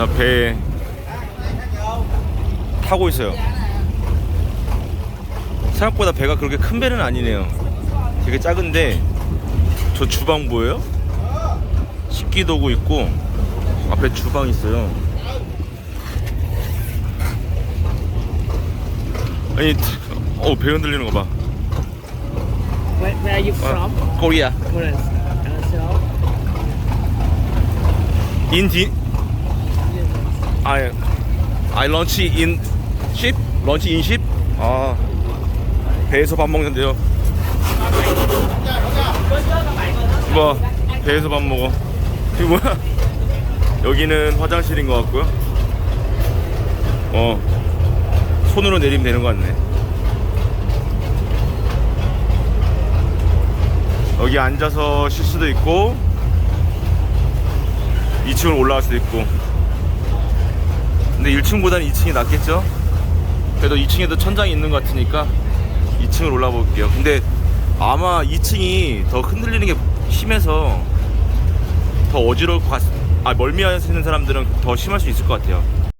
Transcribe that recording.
나 배에 타고 있어요. 생각보다 배가 그렇게 큰 배는 아니네요. 되게 작은데 저 주방 보여요? 식기 도구 있고 앞에 주방 있어요. 아니, 어, 배 흔들리는 거 봐. Where, where are you from? 코리아. Where is 안녕하세요. 인디 I I lunch in ship lunch in ship. 아 배에서 밥 먹는데요. 뭐 배에서 밥 먹어. 이거 뭐야? 여기는 화장실인 것 같고요. 어 손으로 내리면 되는 것 같네. 여기 앉아서 쉴 수도 있고 2층을 올라갈 수도 있고 근데 1층보다는 2층이 낫겠죠? 그래도 2층에도 천장이 있는 것 같으니까 2층을 올라 볼게요 근데 아마 2층이 더 흔들리는 게 심해서 더 어지러울 것 같... 아 멀미하시는 사람들은 더 심할 수 있을 것 같아요